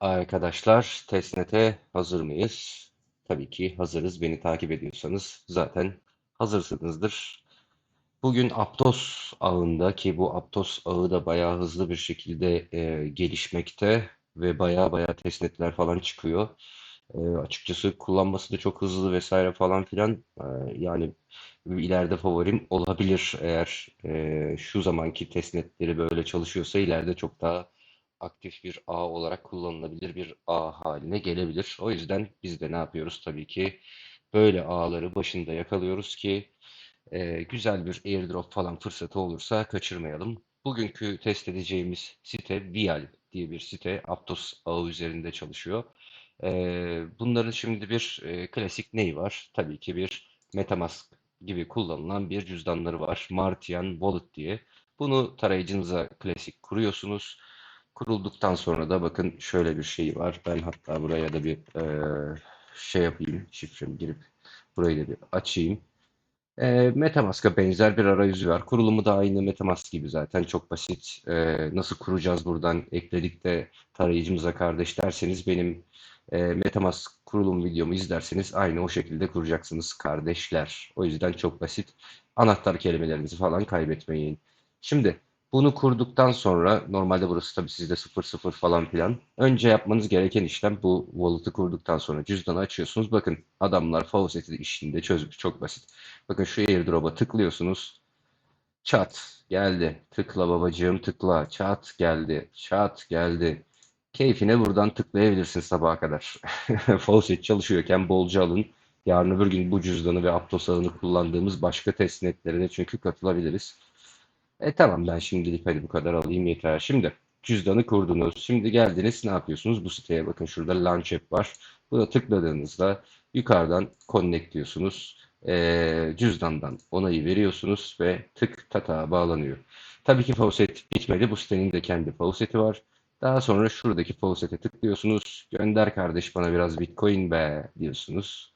Arkadaşlar, testnete hazır mıyız? Tabii ki hazırız. Beni takip ediyorsanız zaten hazırsınızdır. Bugün Aptos ağında ki bu Aptos ağı da bayağı hızlı bir şekilde e, gelişmekte ve bayağı bayağı testnetler falan çıkıyor. E, açıkçası kullanması da çok hızlı vesaire falan filan. E, yani ileride favorim olabilir eğer e, şu zamanki testnetleri böyle çalışıyorsa ileride çok daha aktif bir ağ olarak kullanılabilir bir ağ haline gelebilir. O yüzden biz de ne yapıyoruz? Tabii ki böyle ağları başında yakalıyoruz ki e, güzel bir airdrop falan fırsatı olursa kaçırmayalım. Bugünkü test edeceğimiz site Vial diye bir site. Aptos ağı üzerinde çalışıyor. E, bunların şimdi bir e, klasik neyi var? Tabii ki bir MetaMask gibi kullanılan bir cüzdanları var. Martian Wallet diye. Bunu tarayıcınıza klasik kuruyorsunuz. Kurulduktan sonra da bakın şöyle bir şey var. Ben hatta buraya da bir e, şey yapayım. Şifremi girip burayı da bir açayım. E, MetaMask'a benzer bir arayüzü var. Kurulumu da aynı MetaMask gibi zaten. Çok basit. E, nasıl kuracağız buradan? Ekledik de tarayıcımıza kardeş derseniz benim e, MetaMask kurulum videomu izlerseniz aynı o şekilde kuracaksınız kardeşler. O yüzden çok basit. Anahtar kelimelerinizi falan kaybetmeyin. Şimdi bunu kurduktan sonra normalde burası tabii sizde 00 falan filan. Önce yapmanız gereken işlem bu wallet'ı kurduktan sonra cüzdanı açıyorsunuz. Bakın adamlar faucet'i işinde çözmüş. Çok basit. Bakın şu airdrop'a tıklıyorsunuz. Çat geldi. Tıkla babacığım tıkla. Çat geldi. Çat geldi. Keyfine buradan tıklayabilirsin sabaha kadar. Faucet çalışıyorken bolca alın. Yarın öbür gün bu cüzdanı ve Aptos ağını kullandığımız başka testnetlerine çünkü katılabiliriz. E tamam ben şimdilik hadi bu kadar alayım yeter. Şimdi cüzdanı kurdunuz. Şimdi geldiniz ne yapıyorsunuz? Bu siteye bakın şurada Launch App var. Buna tıkladığınızda yukarıdan Connect diyorsunuz. E, cüzdandan onayı veriyorsunuz ve tık tata bağlanıyor. Tabii ki faucet bitmedi. Bu sitenin de kendi fauceti var. Daha sonra şuradaki faucet'e tıklıyorsunuz. Gönder kardeş bana biraz Bitcoin be diyorsunuz.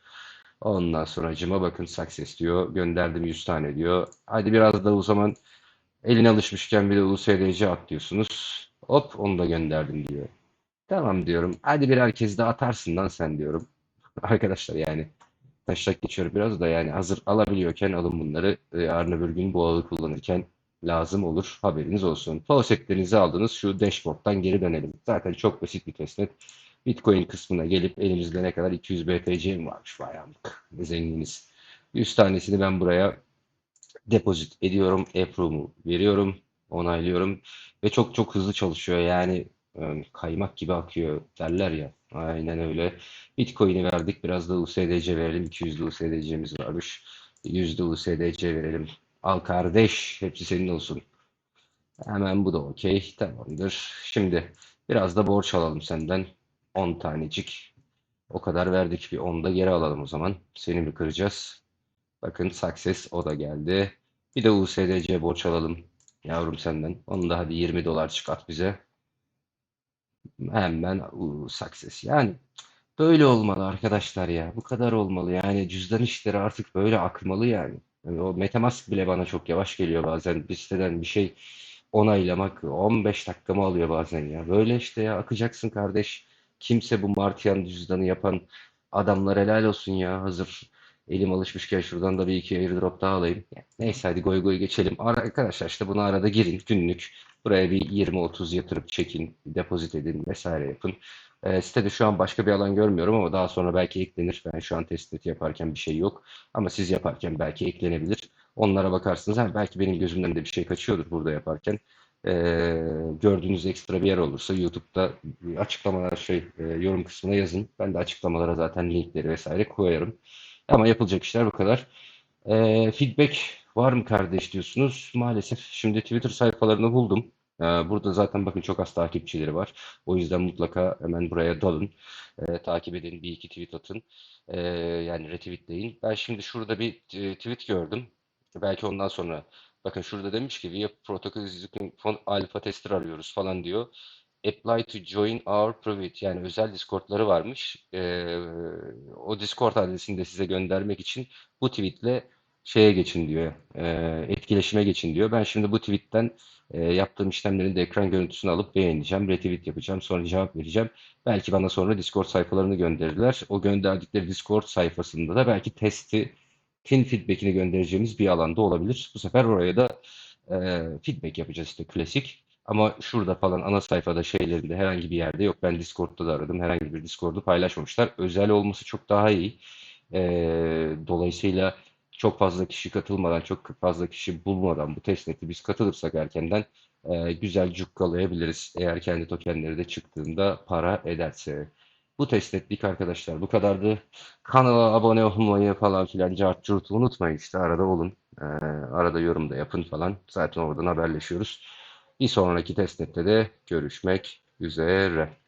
Ondan sonra acıma bakın success diyor. Gönderdim 100 tane diyor. Hadi biraz da o zaman Eline alışmışken bir de USDC at diyorsunuz. Hop onu da gönderdim diyor. Tamam diyorum. Hadi birer kez de atarsın lan sen diyorum. Arkadaşlar yani taşak geçiyor biraz da yani hazır alabiliyorken alın bunları. E, yarın öbür gün bu ağı kullanırken lazım olur. Haberiniz olsun. Faucetlerinizi aldınız. Şu dashboard'dan geri dönelim. Zaten çok basit bir testnet. Bitcoin kısmına gelip elimizde ne kadar 200 BTC varmış. Ne zenginiz. 100 tanesini ben buraya depozit ediyorum, approve'umu veriyorum, onaylıyorum ve çok çok hızlı çalışıyor. Yani kaymak gibi akıyor derler ya. Aynen öyle. Bitcoin'i verdik. Biraz da USDC verelim. 200'lü USDC'miz varmış. 100'lü USDC verelim. Al kardeş. Hepsi senin olsun. Hemen bu da okey. Tamamdır. Şimdi biraz da borç alalım senden. 10 tanecik. O kadar verdik. Bir 10 da geri alalım o zaman. Seni mi kıracağız? Bakın success o da geldi. Bir de USDC borç alalım yavrum senden. Onu da hadi 20 dolar çıkart bize. Hemen uu, success. Yani böyle olmalı arkadaşlar ya. Bu kadar olmalı. Yani cüzdan işleri artık böyle akmalı yani. Yani o MetaMask bile bana çok yavaş geliyor bazen. Bir siteden bir şey onaylamak 15 dakikamı alıyor bazen ya. Böyle işte ya akacaksın kardeş. Kimse bu Martian cüzdanı yapan adamlar helal olsun ya. Hazır Elim alışmışken şuradan da bir iki airdrop daha alayım. Neyse hadi goy goy geçelim. Arkadaşlar işte bunu arada girin günlük. Buraya bir 20-30 yatırıp çekin, depozit edin vesaire yapın. E, sitede şu an başka bir alan görmüyorum ama daha sonra belki eklenir. Ben şu an tespit yaparken bir şey yok. Ama siz yaparken belki eklenebilir. Onlara bakarsınız. Ha, belki benim gözümden de bir şey kaçıyordur burada yaparken. E, gördüğünüz ekstra bir yer olursa YouTube'da açıklamalar şey e, yorum kısmına yazın. Ben de açıklamalara zaten linkleri vesaire koyarım. Ama yapılacak işler bu kadar. Ee, feedback var mı kardeş diyorsunuz. Maalesef şimdi Twitter sayfalarını buldum. Ee, burada zaten bakın çok az takipçileri var. O yüzden mutlaka hemen buraya dalın. Ee, takip edin, bir iki tweet atın. Ee, yani retweetleyin. Ben şimdi şurada bir e, tweet gördüm. Belki ondan sonra bakın şurada demiş ki via for alpha tester arıyoruz falan diyor apply to join our private yani özel Discord'ları varmış. Ee, o Discord adresini de size göndermek için bu tweetle şeye geçin diyor. e, etkileşime geçin diyor. Ben şimdi bu tweetten e, yaptığım işlemlerin de ekran görüntüsünü alıp beğeneceğim, retweet yapacağım, sonra cevap vereceğim. Belki bana sonra Discord sayfalarını gönderirler. O gönderdikleri Discord sayfasında da belki testi, tin feedback'ini göndereceğimiz bir alanda olabilir. Bu sefer oraya da e, feedback yapacağız işte klasik. Ama şurada falan ana sayfada şeylerinde herhangi bir yerde yok. Ben Discord'da da aradım. Herhangi bir Discord'u paylaşmamışlar. Özel olması çok daha iyi. E, dolayısıyla çok fazla kişi katılmadan, çok fazla kişi bulmadan bu testnet'i biz katılırsak erkenden e, güzel cukkalayabiliriz. Eğer kendi tokenleri de çıktığında para ederse. Bu testnetlik arkadaşlar bu kadardı. Kanala abone olmayı falan filan cart unutmayın işte arada olun. Ee, arada yorum da yapın falan. Zaten oradan haberleşiyoruz. Bir sonraki testnette de görüşmek üzere.